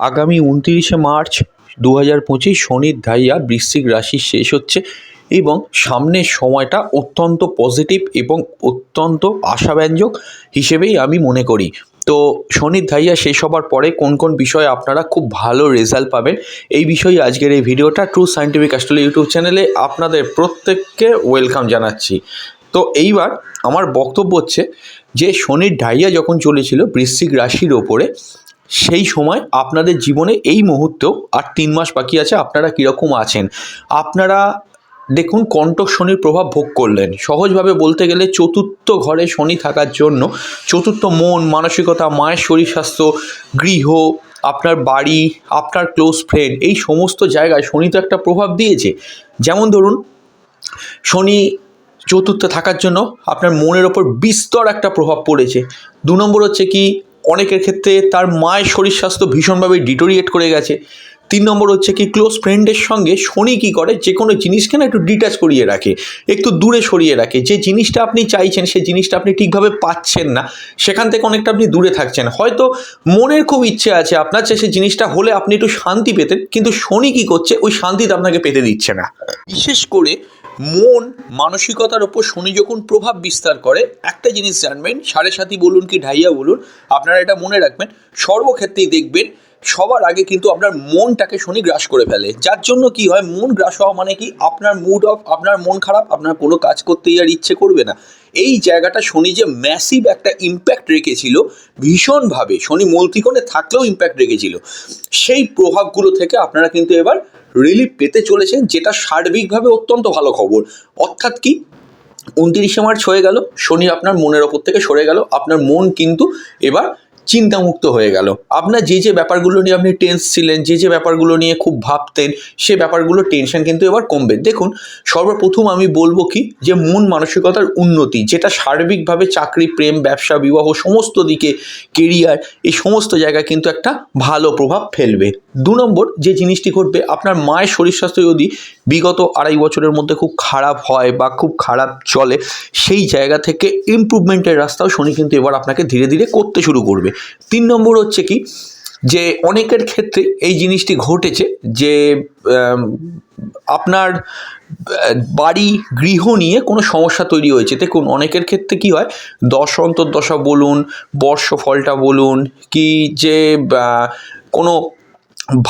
আগামী উনতিরিশে মার্চ দু হাজার পঁচিশ শনির ধাইয়া বৃশ্চিক রাশি শেষ হচ্ছে এবং সামনের সময়টা অত্যন্ত পজিটিভ এবং অত্যন্ত আশাব্যঞ্জক হিসেবেই আমি মনে করি। তো শনির ধাইয়া শেষ হবার পরে কোন কোন বিষয়ে আপনারা খুব ভালো রেজাল্ট পাবেন এই বিষয়ে আজকের এই ভিডিওটা ট্রু সায়েন্টিফিক অ্যাস্ট্রোলজি ইউটিউব চ্যানেলে আপনাদের প্রত্যেককে ওয়েলকাম জানাচ্ছি। তো এইবার আমার বক্তব্য হচ্ছে যে শনির ঢাইয়া যখন চলেছিল বৃশ্চিক রাশির ওপরে সেই সময় আপনাদের জীবনে এই মুহূর্তেও আর তিন মাস বাকি আছে, আপনারা কীরকম আছেন? আপনারা দেখুন কণ্টক শনির প্রভাব ভোগ করলেন। সহজভাবে বলতে গেলে চতুর্থ ঘরে শনি থাকার জন্য চতুর্থ মন, মানসিকতা, মায়ের শরীর স্বাস্থ্য, গৃহ, আপনার বাড়ি, আপনার ক্লোজ ফ্রেন্ড এই সমস্ত জায়গায় শনি তো একটা প্রভাব দিয়েছে। যেমন ধরুন, শনি চতুর্থে থাকার জন্য আপনার মনের ওপর বিস্তর একটা প্রভাব পড়েছে। দু নম্বর হচ্ছে কি অনেকের ক্ষেত্রে তার মায়ের শরীর স্বাস্থ্য ভীষণভাবে ডিটোরিয়েট করে গেছে। তিন নম্বর হচ্ছে কি ক্লোজ ফ্রেন্ডের সঙ্গে শনি কী করে, যে কোনো জিনিসকে না একটু ডিটাচ করিয়ে রাখে, একটু দূরে সরিয়ে রাখে। যে জিনিসটা আপনি চাইছেন সেই জিনিসটা আপনি ঠিকভাবে পাচ্ছেন না, সেখান থেকে অনেকটা আপনি দূরে থাকছেন। হয়তো মনের খুব ইচ্ছে আছে, আপনার যে সেই জিনিসটা হলে আপনি একটু শান্তি পেতেন, কিন্তু শনি কী করছে, ওই শান্তিটা আপনাকে পেতে দিচ্ছে না। বিশেষ করে মন, মানসিকতার ওপর শনি যখন প্রভাব বিস্তার করে, একটা জিনিস জানবেন, সাড়ে সাথী বলুন কি, ঢাইয়া বলুন, আপনারা এটা মনে রাখবেন, সর্বক্ষেত্রেই দেখবেন সবার আগে কিন্তু আপনার মনটাকে শনি গ্রাস করে ফেলে। যার জন্য কি হয়? মন গ্রাস হওয়া মানে কি? আপনার মুড অফ আপনার মন খারাপ, আপনার কোনো কাজ করতেই আর ইচ্ছে করবে না। এই জায়গাটা শনি যে ম্যাসিভ একটা ইম্প্যাক্ট রেখেছিল, ভীষণভাবে শনি মূলত্রিকোণে থাকলেও ইম্প্যাক্ট রেখেছিল। সেই প্রভাবগুলো থেকে আপনারা কিন্তু এবার রিলিফ পেতে চলেছেন, যেটা সার্বিকভাবে অত্যন্ত ভালো খবর। অর্থাৎ কি? উনতিরিশে মার্চ হয়ে গেল, শনি আপনার মনের ওপর থেকে সরে গেল, আপনার মন কিন্তু এবার চিন্তামুক্ত হয়ে গেল। আপনার যে যে ব্যাপারগুলো নিয়ে আপনি টেন্স ছিলেন, যে যে ব্যাপারগুলো নিয়ে খুব ভাবতেন, সে ব্যাপারগুলো টেনশন কিন্তু এবার কমবে। দেখুন, সর্বপ্রথম আমি বলব কি, যে মন মানসিকতার উন্নতি, যেটা সার্বিকভাবে চাকরি, প্রেম, ব্যবসা, বিবাহ, সমস্ত দিকে কেরিয়ার এই সমস্ত জায়গায় কিন্তু একটা ভালো প্রভাব ফেলবে। দু নম্বর, যে জিনিসটি ঘটবে, আপনার মায়ের শরীর স্বাস্থ্য যদি বিগত আড়াই বছরের মধ্যে খুব খারাপ হয় বা খুব খারাপ চলে, সেই জায়গা থেকে ইমপ্রুভমেন্টের রাস্তাও শনি কিন্তু এবার আপনাকে ধীরে ধীরে করতে শুরু করবে। তিন নম্বর হচ্ছে কি? যে অনেকের ক্ষেত্রে এই জিনিসটি ঘটেছে যে আপনার বাড়ি গৃহ নিয়ে কোনো সমস্যা তৈরি হয়েছে। দেখুন, অনেকের ক্ষেত্রে কি হয়? দশ অন্তর্দশা বলুন, বর্ষফলটা বলুন, কি যে কোনো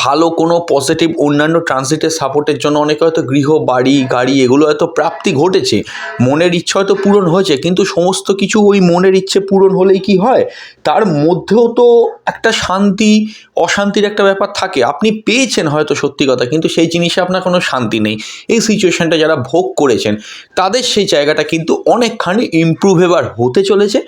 ভালো কোনো পজিটিভ অন্যান্য ট্রানজিটের সাপোর্টের জন্য অনেকে হয়তো গৃহ, বাড়ি, গাড়ি এগুলো হয়তো প্রাপ্তি ঘটেছে। মনের ইচ্ছা হয়তো পূরণ হয়েছে, কিন্তু সমস্ত কিছু ওই মনের ইচ্ছে পূরণ হলেই কি হয়? তার মধ্যেও তো একটা শান্তি, অশান্তির একটা ব্যাপার থাকে। আপনি পেয়েছেন হয়তো সত্যি কথা, কিন্তু সেই জিনিসে আপনার কোনো শান্তি নেই। এই সিচুয়েশানটা যারা ভোগ করেছেন, তাদের সেই জায়গাটা কিন্তু অনেকখানি ইমপ্রুভ এবার হতে চলেছে।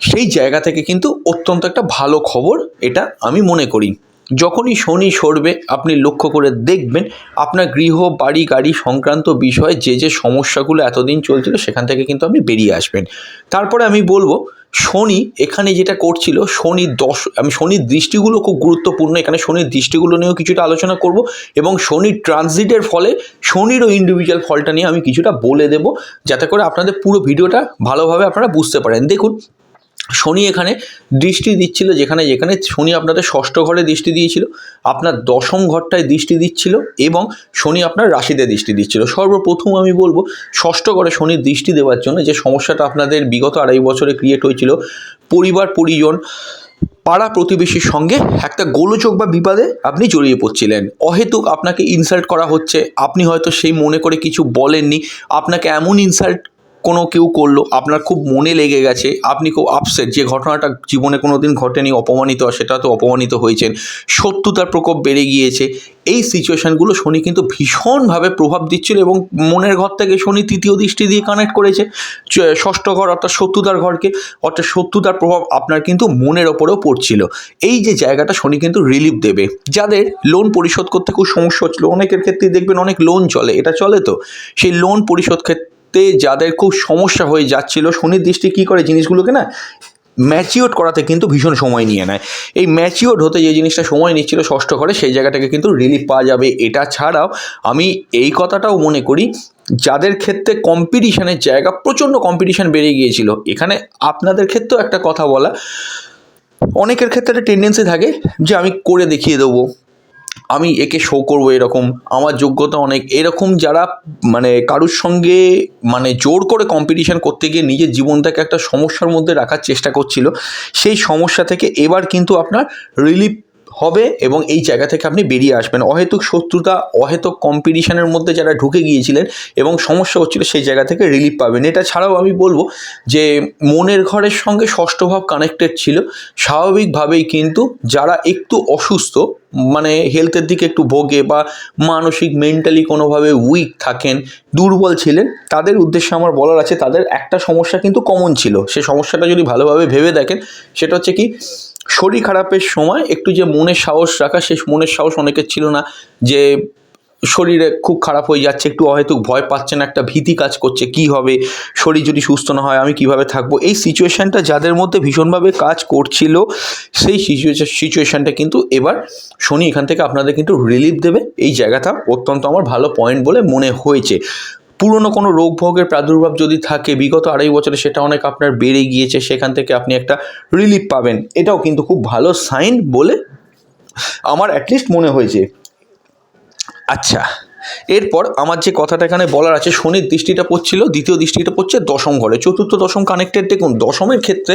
সেই জায়গা থেকে কিন্তু অত্যন্ত একটা ভালো খবর, এটা আমি মনে করি। যখনই শনি সরবে, আপনি লক্ষ্য করে দেখবেন আপনার গৃহ, বাড়ি, গাড়ি সংক্রান্ত বিষয়ে যে যে সমস্যাগুলো এতদিন চলছিল, সেখান থেকে কিন্তু আপনি বেরিয়ে আসবেন। তারপরে আমি বলব, শনি এখানে যেটা করছিল, শনি দশ, আমি শনির দৃষ্টিগুলো খুব গুরুত্বপূর্ণ। এখানে শনির দৃষ্টিগুলো নিয়েও কিছুটা আলোচনা করব এবং শনির ট্রানজিটের ফলে শনিরও ইন্ডিভিজুয়াল ফলটা নিয়ে আমি কিছুটা বলে দেব, যাতে করে আপনাদের পুরো ভিডিওটা ভালোভাবে আপনারা বুঝতে পারেন। দেখুন শনি এখানে দৃষ্টি দিচ্ছিল, যেখানে যেখানে শনি আপনাদের ষষ্ঠ ঘরে দৃষ্টি দিয়েছিল, আপনার দশম ঘরটায় দৃষ্টি দিচ্ছিল এবং শনি আপনার রাশিতে দৃষ্টি দিচ্ছিল। সর্বপ্রথম আমি বলব, ষষ্ঠ ঘরে শনির দৃষ্টি দেওয়ার জন্য যে সমস্যাটা আপনাদের বিগত আড়াই বছরে ক্রিয়েট হয়েছিল, পরিবার, পরিজন, পাড়া প্রতিবেশীর সঙ্গে একটা গোলযোগ বা বিবাদে আপনি জড়িয়ে পড়ছিলেন। অহেতুক আপনাকে ইনসাল্ট করা হচ্ছে, আপনি হয়তো সেই মনে করে কিছু বলেননি, আপনাকে এমন ইনসাল্ট কোনো কেউ করল, আপনার খুব মনে লেগে গেছে, আপনি খুব আপসেট যে ঘটনাটা জীবনে কোনো দিন ঘটেনি, অপমানিত, সেটা তো অপমানিত হয়েছেন। শত্রুতার প্রকোপ বেড়ে গিয়েছে। এই সিচুয়েশানগুলো শনি কিন্তু ভীষণভাবে প্রভাব দিচ্ছিল এবং মনের ঘর থেকে শনি তৃতীয় দৃষ্টি দিয়ে কানেক্ট করেছে ষষ্ঠ ঘর অর্থাৎ শত্রুতার ঘরকে, অর্থাৎ শত্রুতার প্রভাব আপনার কিন্তু মনের ওপরেও পড়ছিল। এই যে জায়গাটা শনি কিন্তু রিলিফ দেবে। যাদের লোন পরিশোধ করতে খুব সমস্যা হচ্ছিল, অনেকের ক্ষেত্রে দেখবেন অনেক লোন চলে, এটা চলে তো? সেই লোন পরিশোধ ক্ষেত্রে যাদের খুব সমস্যা হয়ে যাচ্ছিল, শনির দৃষ্টি কী করে জিনিসগুলোকে না ম্যাচিওর করাতে কিন্তু ভীষণ সময় নিয়ে নেয়। এই ম্যাচিওর হতে যে জিনিসটা সময় নিচ্ছিল ষষ্ঠ ঘরে, সেই জায়গাটাকে কিন্তু রিলিফ পাওয়া যাবে। এটা ছাড়াও আমি এই কথাটাও মনে করি, যাদের ক্ষেত্রে কম্পিটিশনের জায়গা প্রচণ্ড কম্পিটিশন বেড়ে গিয়েছিল, এখানে আপনাদের ক্ষেত্রেও একটা কথা বলা, অনেকের ক্ষেত্রে একটা টেন্ডেন্সি থাকে যে আমি করে দেখিয়ে দেবো। আমি একে শো করব এরকম। আমার যোগ্যতা অনেক। এরকম যারা মানে কারুর সঙ্গে মানে জোর করে কম্পিটিশান করতে গিয়ে নিজের জীবনটাকে একটা সমস্যার মধ্যে রাখার চেষ্টা করছিল, সেই সমস্যা থেকে এবার কিন্তু আপনার রিলিফ হবে এবং এই জায়গা থেকে আপনি বেরিয়ে আসবেন। অহেতুক শত্রুতা, অহেতুক কম্পিটিশনের মধ্যে যারা ঢুকে গিয়েছিলেন এবং সমস্যা হচ্ছিল সেই জায়গা থেকে রিলিফ পাবেন। এটা ছাড়াও আমি বলব যে মনের ঘরের সঙ্গে ষষ্ঠ ভাব কানেক্টেড ছিল। স্বাভাবিকভাবেই কিন্তু যারা একটু অসুস্থ মানে হেলথের দিকে একটু ভোগে বা মানসিক মেন্টালি কোনোভাবে উইক থাকেন, দুর্বল ছিলেন, তাদের উদ্দেশ্যে আমার বলার আছে, তাদের একটা সমস্যা কিন্তু কমন ছিল। সে সমস্যাটা যদি ভালোভাবে ভেবে দেখেন, সেটা হচ্ছে কি শরীর খারাপের সময় একটু যে মনের সাহস রাখা, সে মনের সাহস অনেকের ছিল না যে শরীরে খুব খারাপ হয়ে যাচ্ছে, একটু অহেতুক ভয় পাচ্ছেন একটা ভীতি কাজ করছে, কি হবে? শরীর যদি সুস্থ না হয়, আমি কীভাবে থাকব? এই সিচুয়েশানটা যাদের মধ্যে ভীষণভাবে কাজ করছিল, সেই সিচুয়েশন সিচুয়েশানটা কিন্তু এবার শনি এখান থেকে আপনাদের কিন্তু রিলিফ দেবে। এই জায়গাটা অত্যন্ত আমার ভালো পয়েন্ট বলে মনে হয়েছে। পুরনো কোনো রোগ ভোগের প্রাদুর্ভাব যদি থাকে, বিগত আড়াই বছরে সেটা অনেক আপনার বেড়ে গিয়েছে, সেখান থেকে আপনি একটা রিলিফ পাবেন। এটাও কিন্তু খুব ভালো সাইন বলে আমার অ্যাটলিস্ট মনে হয়েছে। আচ্ছা এরপর আমার যে কথাটা এখানে বলার আছে, শনির দৃষ্টিটা পড়ছিল, দ্বিতীয় দৃষ্টিটা পড়ছে দশম ঘরে। চতুর্থ দশম কানেক্টেড দেখুন দশমের ক্ষেত্রে,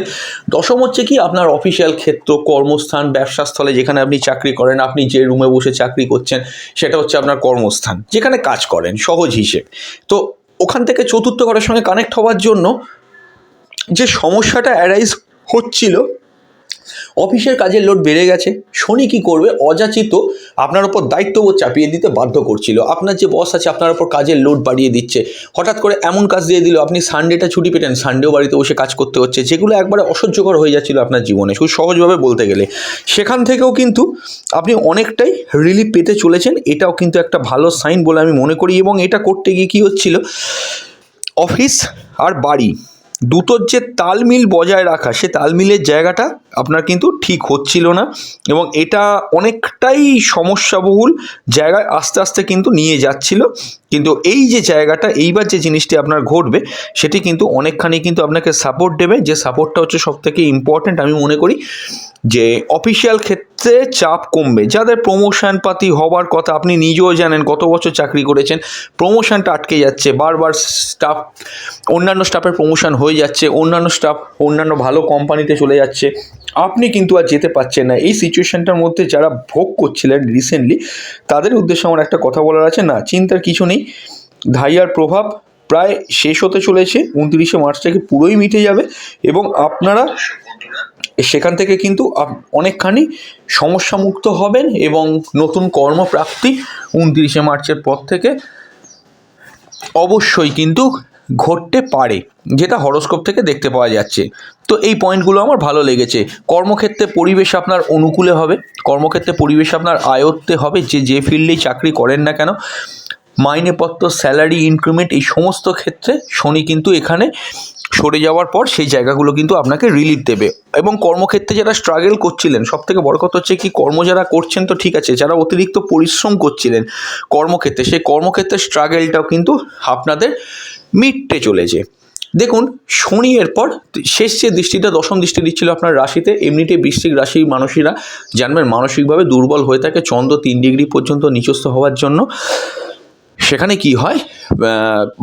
দশম হচ্ছে কি আপনার অফিসিয়াল ক্ষেত্র, কর্মস্থান, ব্যবসাস্থলে যেখানে আপনি চাকরি করেন, আপনি যে রুমে বসে চাকরি করছেন, সেটা হচ্ছে আপনার কর্মস্থান, যেখানে কাজ করেন, সহজ হিসেব। তো ওখান থেকে চতুর্থ ঘরের সঙ্গে কানেক্ট হওয়ার জন্য যে সমস্যাটা অ্যারাইজ হচ্ছিল অফিসের কাজের লোড বেড়ে গেছে। শনি কি করবে? অযাচিত আপনার ওপর দায়িত্ববোধ চাপিয়ে দিতে বাধ্য করছিল। আপনার যে বস আছে, আপনার ওপর কাজের লোড বাড়িয়ে দিচ্ছে। হঠাৎ করে এমন কাজ দিয়ে দিল, আপনি সানডেটা ছুটি পেতেন। সানডেও বাড়িতে বসে কাজ করতে হচ্ছে। যেগুলো একবারে অসহ্যকর হয়ে যাচ্ছিল আপনার জীবনে খুব সহজভাবে বলতে গেলে। সেখান থেকেও কিন্তু আপনি অনেকটাই রিলিফ পেতে চলেছেন। এটাও কিন্তু একটা ভালো সাইন বলে আমি মনে করি। এবং এটা করতে গিয়ে কী হচ্ছিল? অফিস আর বাড়ি দুটোর যে তালমিল বজায় রাখা, সে তালমিলের জায়গাটা আপনার কিন্তু ঠিক হচ্ছিল না এবং এটা অনেকটাই সমস্যাবহুল জায়গায় আস্তে আস্তে কিন্তু নিয়ে যাচ্ছিল। কিন্তু এই যে জায়গাটা, এইবার যে জিনিসটি আপনার ঘটবে, সেটি কিন্তু অনেকখানি কিন্তু আপনাকে সাপোর্ট দেবে। যে সাপোর্টটা হচ্ছে সব থেকে ইম্পর্ট্যান্ট আমি মনে করি যে অফিসিয়াল ক্ষেত্রে চাপ কমবে। যাদের প্রমোশন পাতি হবার কথা আপনি নিজেও জানেন কত বছর চাকরি করেছেন প্রমোশনটা আটকে যাচ্ছে, বারবার স্টাফ অন্যান্য স্টাফের প্রমোশন হয়ে যাচ্ছে, অন্যান্য স্টাফ অন্যান্য ভালো কোম্পানিতে চলে যাচ্ছে। আপনি কিন্তু আর যেতে পারছেন না। এই সিচুয়েশনটার মধ্যে যারা ভোগ করছিলেন রিসেন্টলি তাদের উদ্দেশ্যে আমার একটা কথা বলার আছে। না, চিন্তার কিছু নেই। ধাইয়ার প্রভাব প্রায় শেষ হতে চলেছে। উনত্রিশে মার্চ থেকে পুরোই মিটে যাবে এবং আপনারা সেখান থেকে কিন্তু অনেকখানি সমস্যামুক্ত হবেন এবং নতুন কর্মপ্রাপ্তি উনত্রিশে মার্চের পর থেকে অবশ্যই কিন্তু ঘটতে পারে, যেটা হরস্কোপ থেকে দেখতে পাওয়া যাচ্ছে। তো এই পয়েন্টগুলো আমার ভালো লেগেছে। কর্মক্ষেত্রে পরিবেশ আপনার অনুকূলে হবে, কর্মক্ষেত্রে পরিবেশ আপনার আয়ত্তে হবে, যে যে ফিল্ডেই চাকরি করেন না কেন। মাইনেপত্র, স্যালারি, ইনক্রিমেন্ট এই সমস্ত ক্ষেত্রে শনি কিন্তু এখানে সরে যাওয়ার পর সেই জায়গাগুলো কিন্তু আপনাকে রিলিফ দেবে। এবং কর্মক্ষেত্রে যারা স্ট্রাগল করছিলেন সব থেকে বড় কথা হচ্ছে কি, কর্ম যারা করছেন তো ঠিক আছে, যারা অতিরিক্ত পরিশ্রম করছিলেন কর্মক্ষেত্রে, সেই কর্মক্ষেত্রে স্ট্রাগলটাও কিন্তু আপনাদের মিটতে চলেছে। দেখুন, শনি এরপর শেষ যে দৃষ্টিটা, দশম দৃষ্টি দিচ্ছিল আপনার রাশিতে, এমনিতে বৃশ্চিক রাশির মানুষেরা জানবেন মানসিকভাবে দুর্বল হয়ে থাকে, চন্দ্র তিন ডিগ্রি পর্যন্ত নিচস্থ হওয়ার জন্য। সেখানে কি হয়?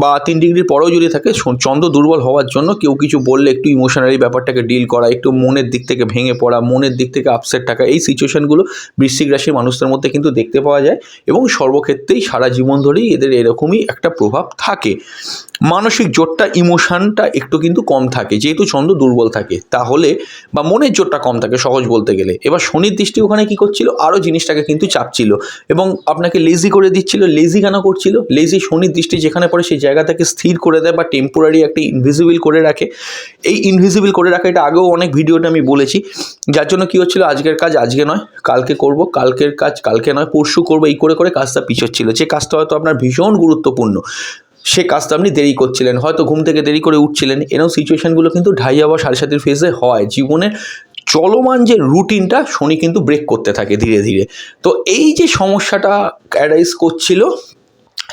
বা তিন ডিগ্রির পরেও যদি থাকে চন্দ্র দুর্বল হওয়ার জন্য কেউ কিছু বললে একটু ইমোশনালি ব্যাপারটাকে ডিল করা, একটু মনের দিক থেকে ভেঙে পড়া, মনের দিক থেকে আপসেট থাকা, এই সিচুয়েশানগুলো বৃশ্চিক রাশির মানুষদের মধ্যে কিন্তু দেখতে পাওয়া যায় এবং সর্বক্ষেত্রেই সারা জীবন ধরেই এদের এরকমই একটা প্রভাব থাকে। মানসিক জোরটা ইমোশানটা একটু কিন্তু কম থাকে। যেহেতু চন্দ্র দুর্বল থাকে, তাহলে বা মনের জোরটা কম থাকে সহজ বলতে গেলে। এবার শনির দৃষ্টি ওখানে কি করছিল? আরও জিনিসটাকে কিন্তু চাপছিল। এবং আপনাকে লেজি করে দিচ্ছিল লেজি কেন করছিল? লেজি শনির দৃষ্টি যেখানে পড়ে সেই জায়গাটাকে স্থির করে দেয় বা টেম্পোরারি একটা ইনভিজিবল করে রাখে। এই ইনভিজিবল করে রাখা, এটা আগেও অনেক ভিডিওতে আমি বলেছি। যার জন্য কি হচ্ছিল? আজকের কাজ আজকে নয়, কালকে করব, কালকের কাজ কালকে নয়, পরশু করব, এই করে করে কাজটা পিছোচ্ছিল। যে কাজটা হয়তো আপনার ভীষণ গুরুত্বপূর্ণ। সে কাজটা আপনি দেরি করছিলেন, হয়তো ঘুম থেকে দেরি করে উঠছিলেন। এরকম সিচুয়েশানগুলো কিন্তু ঢাই বা সাড়ে সাতের ফেজে হয়। জীবনের চলমান যে রুটিনটা শনি কিন্তু ব্রেক করতে থাকে ধীরে ধীরে। তো এই যে সমস্যাটা অ্যারাইজ করছিল,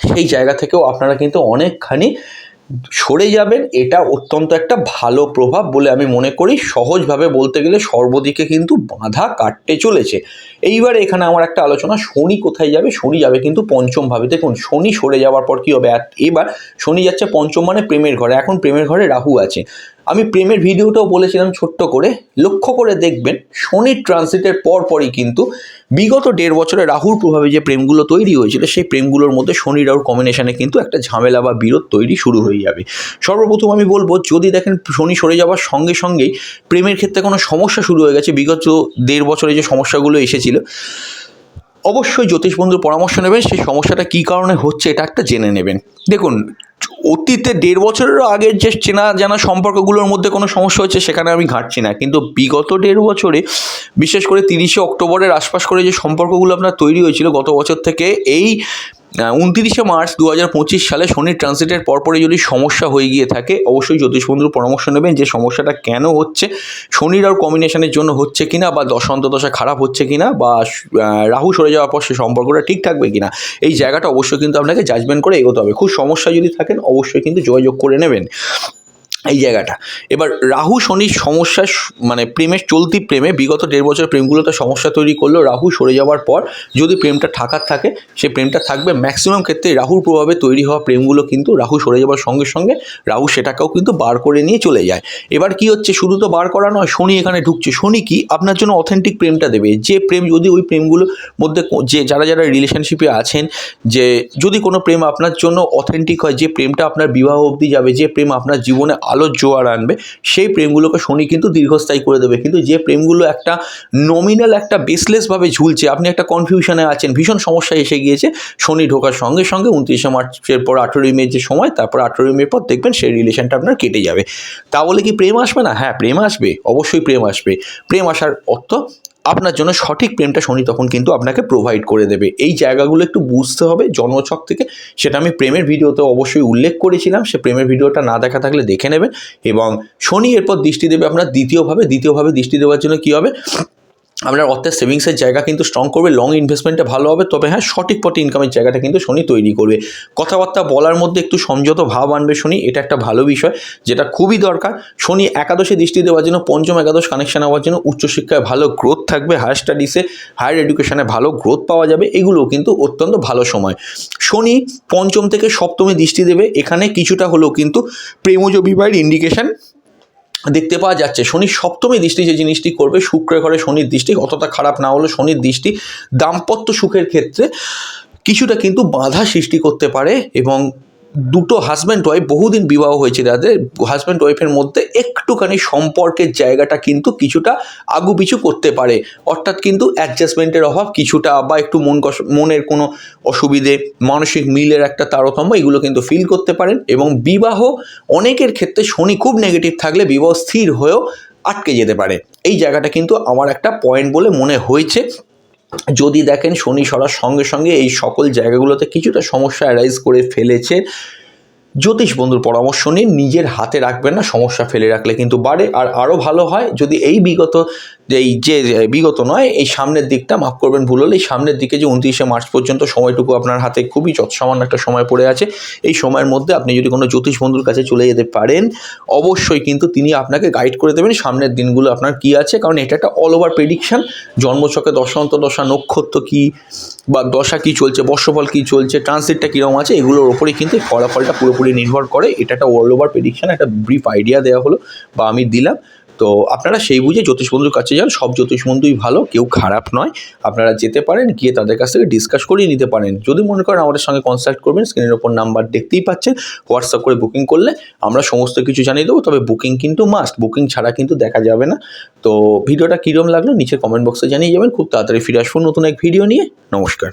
সেই জায়গা থেকেও আপনারা কিন্তু অনেকখানি সরে যাবেন, এটা অত্যন্ত একটা ভালো প্রভাব বলে আমি মনে করি। সহজভাবে বলতে গেলে সর্বদিকে কিন্তু বাধা কাটতে চলেছে। এইবার এখানে আমার একটা আলোচনা, শনি কোথায় যাবে? শনি যাবে কিন্তু পঞ্চম ভাবে দেখুন, শনি সরে যাওয়ার পর কী হবে? এবার শনি যাচ্ছে পঞ্চম মানে প্রেমের ঘরে। এখন প্রেমের ঘরে রাহু আছে। আমি প্রেমের ভিডিওটাও বলেছিলাম ছোট্ট করে। লক্ষ্য করে দেখবেন, শনির ট্রানজিটের পরপরই কিন্তু বিগত দেড় বছরে রাহুর প্রভাবে যে প্রেমগুলো তৈরি হয়েছিল, সেই প্রেমগুলোর মধ্যে শনি রাহুর কম্বিনেশনে কিন্তু একটা ঝামেলা বা বিরোধ তৈরি শুরু হয়ে যাবে। সর্বপ্রথম আমি বলব, যদি দেখেন শনি সরে যাওয়ার সঙ্গে সঙ্গেই প্রেমের ক্ষেত্রে কোনো সমস্যা শুরু হয়ে গেছে, বিগত দেড় বছরে যে সমস্যাগুলো এসেছিল, অবশ্যই জ্যোতিষ বন্ধুর পরামর্শ নেবেন, সেই সমস্যাটা কী কারণে হচ্ছে এটা একটা জেনে নেবেন। দেখুন অতীতে দেড় বছরেরও আগের যে চেনা জানা সম্পর্কগুলোর মধ্যে কোনো সমস্যা হচ্ছে সেখানে আমি ঘাটছি না। কিন্তু বিগত দেড় বছরে, বিশেষ করে তিরিশে অক্টোবরের আশপাশ করে যে সম্পর্কগুলো আপনার তৈরি হয়েছিল গত বছর থেকে, এই উনতিরিশে মার্চ দু হাজার পঁচিশ সালে শনির ট্রানজিটের পরপরই যদি সমস্যা হয়ে গিয়ে থাকে, অবশ্যই জ্যোতিষবন্ধুর পরামর্শ নেবেন যে সমস্যাটা কেন হচ্ছে শনির আর কম্বিনেশনের জন্য হচ্ছে কিনা বা দশা খারাপ হচ্ছে কিনা বা রাহু সরে যাওয়ার পর সে সম্পর্কটা ঠিক থাকবে কিনা, এই জায়গাটা অবশ্যই কিন্তু আপনাকে জাজমেন্ট করে এগোতে হবে। খুব সমস্যা যদি থাকেন, অবশ্যই কিন্তু যোগাযোগ করে নেবেন। এই জায়গাটা। এবার রাহু শনির সমস্যা মানে প্রেমের চলতি প্রেমে বিগত দেড় বছর প্রেমগুলোতে সমস্যা তৈরি করল। রাহু সরে যাওয়ার পর যদি প্রেমটা ঠাকার থাকে, সে প্রেমটা থাকবে। ম্যাক্সিমাম ক্ষেত্রে রাহুর প্রভাবে তৈরি হওয়া প্রেমগুলো কিন্তু রাহু সরে যাওয়ার সঙ্গে সঙ্গে রাহু সেটাকেও কিন্তু বার করে নিয়ে চলে যায়। এবার কি হচ্ছে? শুধু তো বার করা নয়, শনি এখানে ঢুকছে। শনি কি? আপনার জন্য অথেন্টিক প্রেমটা দেবে। যে প্রেম যদি ওই প্রেমগুলোর মধ্যে যে যারা যারা রিলেশনশিপে আছেন, যে যদি কোনো প্রেম আপনার জন্য অথেন্টিক হয়, যে প্রেমটা আপনার বিবাহ অবধি যাবে, যে প্রেম আপনার জীবনে আলোর জোয়ার আনবে, সেই প্রেমগুলোকে শনি কিন্তু দীর্ঘস্থায়ী করে দেবে। কিন্তু যে প্রেমগুলো একটা নমিনাল একটা বেসলেসভাবে ঝুলছে, আপনি একটা কনফিউশনে আছেন, ভীষণ সমস্যা এসে গিয়েছে, শনি ঢোকার সঙ্গে সঙ্গে উনত্রিশে মার্চের পর আঠেরোই মে যে সময়, তারপর আঠেরোই মে পর দেখবেন সেই রিলেশনটা আপনার কেটে যাবে। তা বলে কি প্রেম আসবে না? হ্যাঁ প্রেম আসবে, অবশ্যই প্রেম আসবে। প্রেম আসার অর্থ আপনার জন্য সঠিক প্রেমটা শনি তখন কিন্তু আপনাকে প্রোভাইড করে দেবে। এই জায়গাগুলো একটু বুঝতে হবে জন্মছক থেকে। সেটা আমি প্রেমের ভিডিওতে অবশ্যই উল্লেখ করেছিলাম। সে প্রেমের ভিডিওটা না দেখা থাকলে দেখে নেবেন। এবং শনি এরপর দৃষ্টি দেবে আপনার দ্বিতীয়ভাবে। দ্বিতীয়ভাবে দৃষ্টি দেওয়ার জন্য কী হবে? আপনার অর্থের সেভিংসের জায়গা কিন্তু স্ট্রং করবে লং ইনভেস্টমেন্টে ভালো হবে, তবে হ্যাঁ সঠিক পথে ইনকামের জায়গাটা কিন্তু শনি তৈরি করবে। কথাবার্তা বলার মধ্যে একটু সংযত ভাব আনবে শনি, এটা একটা ভালো বিষয়, যেটা খুবই দরকার। শনি একাদশে দৃষ্টি দেওয়ার জন্য, পঞ্চম একাদশ কানেকশান হওয়ার জন্য উচ্চশিক্ষায় ভালো গ্রোথ থাকবে হায়ার স্টাডিসে হায়ার এডুকেশানে ভালো গ্রোথ পাওয়া যাবে, এগুলোও কিন্তু অত্যন্ত ভালো সময়। শনি পঞ্চম থেকে সপ্তমে দৃষ্টি দেবে, এখানে কিছুটা হলেও কিন্তু প্রেমজ বিবাহের ইন্ডিকেশন দেখতে পাওয়া যাচ্ছে। শনির সপ্তমী দৃষ্টি যে জিনিসটি করবে, শুক্রের ঘরে শনির দৃষ্টি, অতটা খারাপ না হলে শনির দৃষ্টি দাম্পত্য সুখের ক্ষেত্রে কিছুটা কিন্তু বাধা সৃষ্টি করতে পারে এবং দুটো হাজব্যান্ড ওয়াইফ বহুদিন বিবাহ হয়েছে তাদের। হাজব্যান্ড ওয়াইফের মধ্যে একটুখানি সম্পর্কের জায়গাটা কিন্তু কিছুটা আগুপিছু করতে পারে। অর্থাৎ কিন্তু অ্যাডজাস্টমেন্টের অভাব কিছুটা বা একটু মন মনের কোনো অসুবিধে, মানসিক মিলের একটা তারতম্য এগুলো কিন্তু ফিল করতে পারেন এবং বিবাহ অনেকের ক্ষেত্রে শনি খুব নেগেটিভ থাকলে বিবাহ স্থির হয়েও আটকে যেতে পারে। এই জায়গাটা কিন্তু আমার একটা পয়েন্ট বলে মনে হয়েছে। যদি দেখেন শনি সরার সঙ্গে সঙ্গে এই সকল জায়গাগুলোতে কিছুটা সমস্যা অ্যারাইজ করে ফেলেছে। জ্যোতিষ বন্ধুর পরামর্শ নিন, নিজের হাতে রাখবেন না, সমস্যা ফেলে রাখলে কিন্তু বাড়ে। আর আরও ভালো হয়, যদি এই বিগত, এই যে বিগত নয়, এই সামনের দিকটা মাফ করবেন, ভুল হলে এই সামনের দিকে যে উনত্রিশে মার্চ পর্যন্ত সময়টুকু আপনার হাতে খুবই যৎসামান্য একটা সময় পড়ে আছে, এই সময়ের মধ্যে আপনি যদি কোনো জ্যোতিষ বন্ধুর কাছে চলে যেতে পারেন, অবশ্যই কিন্তু তিনি আপনাকে গাইড করে দেবেন, সামনের দিনগুলো আপনার কি আছে, কারণ এটা একটা অল ওভার প্রেডিকশন জন্মছকে দশান্ত দশা নক্ষত্র কি বা দশা কি চলছে, বর্ষফল কি চলছে ট্রান্সলেটটা কীরকম আছে, এগুলোর ওপরে কিন্তু ফলাফলটা পুরোপুরি নির্ভর করে। এটা একটা ওয়ার্ল্ড ওভার প্রেডিকশান একটা ব্রিফ আইডিয়া দেওয়া হলো বা আমি দিলাম। তো আপনারা সেই বুঝে জ্যোতিষ বন্ধুর কাছে যান। সব জ্যোতিষ বন্ধুই ভালো, কেউ খারাপ নয়। আপনারা যেতে পারেন, গিয়ে তাদের কাছ থেকে ডিসকাস করিয়ে নিতে পারেন। যদি মনে করেন আমাদের সঙ্গে কনসাল্ট করবেন স্ক্রিনের ওপর নাম্বার দেখতেই পাচ্ছেন হোয়াটসঅ্যাপ করে বুকিং করলে আমরা সমস্ত কিছু জানিয়ে দেবো। তবে বুকিং কিন্তু মাস্ট বুকিং ছাড়া কিন্তু দেখা যাবে না। তো ভিডিওটা কীরকম লাগল, নিচে কমেন্ট বক্সে জানিয়ে যাবেন। খুব তাড়াতাড়ি ফিরে আসব নতুন এক ভিডিও নিয়ে। নমস্কার।